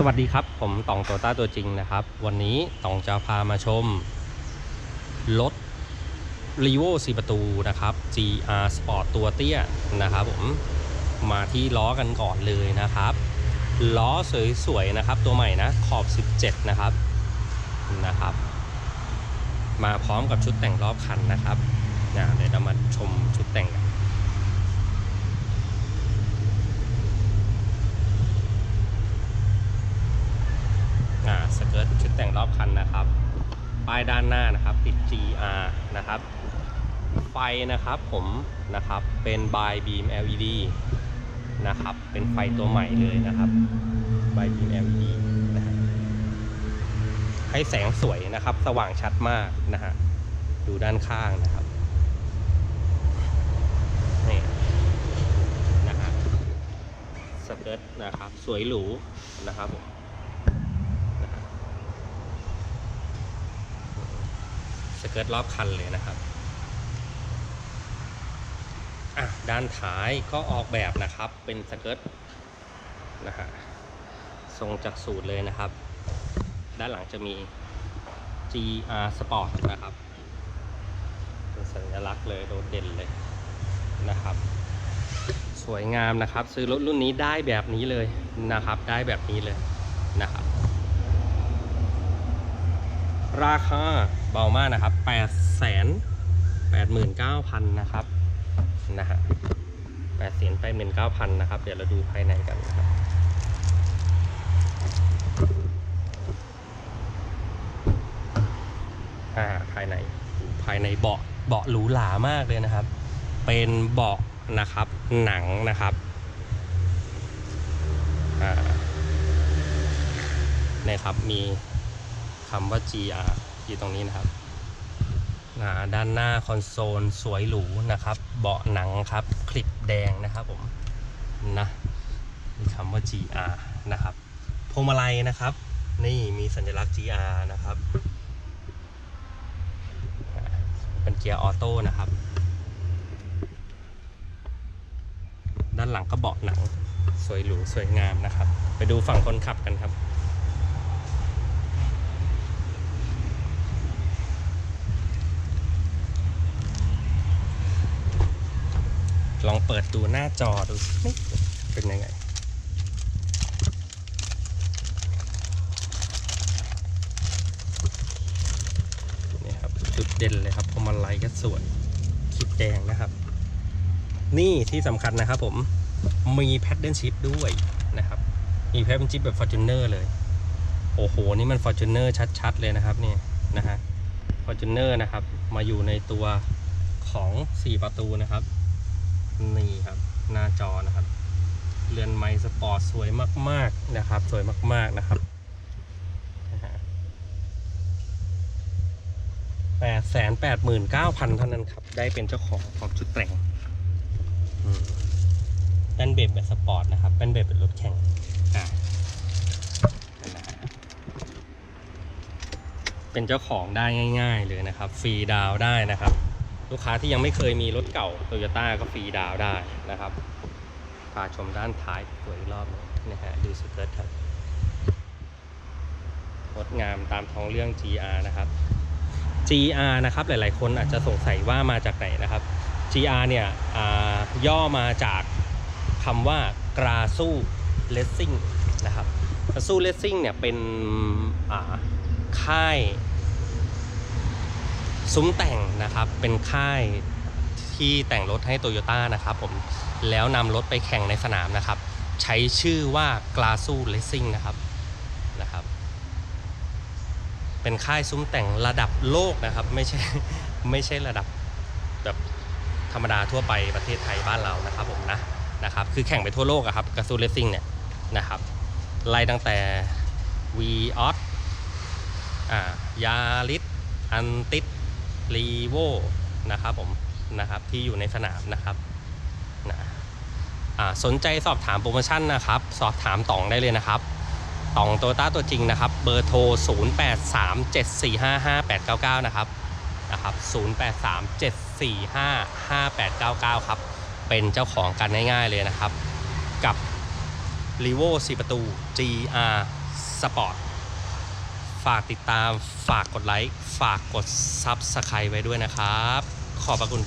สวัสดีครับ ผมตองโตต้าตัวจริงนะครับ วันนี้ตองจะพามาชม รถ r e v o 4ประตูนะครับ GR Sport ตัวเตี้ยนะครับผมมาที่ล้อกันก่อนเลยนะครับ ล้อสวยๆนะครับ ตัวใหม่นะ ขอบ 17 นะครับนะครับ มาพร้อมกับชุดแต่งรอบคันนะครับเดี๋ยวเรามาชมชุดแต่งกัน อ่าสเกิร์ตชุดแต่งรอบคั นนะครับ ป้ายด้านหน้านะครับติด GR นะครับ ไฟนะครับผมนะครับเป็น by beam LED นะครับ เป็นไฟตัวใหม่เลยนะครับ by beam LED นะฮะให้แสงสวยนะครับ สว่างชัดมากนะฮะดูด้านข้างนะครับนี่นะฮะสเกิร์ตนะครับ สวยหรูนะครับผม สเกิร์ตรอบคันเลยนะครับอะด้านท้ายก็ออกแบบนะครับเป็นสเกิร์ตนะฮะทรงจากสูตรเลยนะครับ ด้านหลังจะมี GR Sport นะครับเป็นสัญลักษณ์เลยโดดเด่นเลยนะครับ สวยงามนะครับ ซื้อรถรุ่นนี้ได้แบบนี้เลยนะครับ ได้แบบนี้เลยนะครับ ราคาเบามากนะครับ8 8 9 0 0 0 นะครับนะฮะ8 8 9 0 0 0 นะครับ เดี๋ยวเราดูภายในกันนะครับอ่าภายในภายในเบาะเบาะหรูหรามากเลยนะครับ เป็นเบาะนะครับหนังนะครับอ่าเนี่ยครับมี คำว่า GR อยู่ตรงนี้นะครับด้านหน้าคอนโซลสวยหรูนะครับ เบาะหนังครับ คลิปแดงนะครับผมนะมีคำว่า GR นะครับพวงมาลัยนะครับ นี่มีสัญลักษณ์ GR นะครับเป็นเกียร์ออโต้นะครับ ด้านหลังก็เบาะหนัง สวยหรูสวยงามนะครับ ไปดูฝั่งคนขับกันครับ ลองเปิดดูหน้าจอดูสิเป็นยังไง นี่ครับ จุดเด่นเลยครับพวงมาลัยก็สวยคลิปแดงนะครับ นี่ที่สำคัญนะครับผม มีแพดเดิลชิพด้วยนะครับ มีแพดเดิลชิพแบบ Fortuner เลย โอ้โห นี่มัน Fortuner ชัดๆ เลยนะครับนี่นะฮะ Fortuner นะครับ มาอยู่ในตัวของ 4 ประตูนะครับ นี่ครับหน้าจอนะครับ เรือนไม้สปอร์ตสวยมาก ๆนะครับ สวยมาก ๆนะครับแปดแสนแปดหมื่นเก้าพันเท่านั้นครับ ได้เป็นเจ้าของของชุดแต่งอืมเป็นเบรแบบสปอร์ตนะครับเป็นเบรเป็นรถแข่งอ่าเป็นเจ้าของได้ง่าย ๆ เลยนะครับ ฟรีดาวได้นะครับ ลูกค้าที่ยังไม่เคยมีรถเก่าโตโยต้าก็ฟรีดาวได้นะครับพาชมด้านท้ายสวยอีกรอบหนึงนะฮะดูสเกิร์ตครับงดงามตามท้องเรื่อง GR นะครับ GR นะครับหลายๆ คนอาจจะสงสัยว่ามาจากไหนนะครับ GR เนี่ยย่อมาจากคำว่ากราสู้เลสซิ่งนะครับกราสู้เลสซิ่งเนี่ยเป็นค่าย ซุ้มแต่งนะครับเป็นค่ายที่แต่งรถให้โตโยต้านะครับผมแล้วนำรถไปแข่งในสนามนะครับ ใช้ชื่อว่ากลาซูเลสซิ่งนะครับนะครับ เป็นค่ายซุ้มแต่งระดับโลกนะครับ ไม่ใช่ไม่ใช่ระดับแบบธรรมดาทั่วไปประเทศไทยบ้านเรานะครับผมนะนะครับ คือแข่งไปทั่วโลกอะครับกาซูเลสซิ่งเนี่ยนะครับไล่ตั้งแต่ v ีออสอ่ายาริสอันติส รีโวนะครับผมนะครับที่อยู่ในสนามนะครับนะสนใจสอบถามโปรโมชั่นนะครับ สอบถามตองได้เลยนะครับตองโตต้าตัวจริงนะครับ เบอร์โทร 0837455899 นะครับนะครับ 0837455899 ครับ เป็นเจ้าของกันง่ายๆเลยนะครับ กับ r e v o 4 ประตู GR สปอร์ต ฝากติดตาม ฝากกดไลค์ ฝากกด Subscribe ไว้ด้วยนะครับ ขอบพระคุณ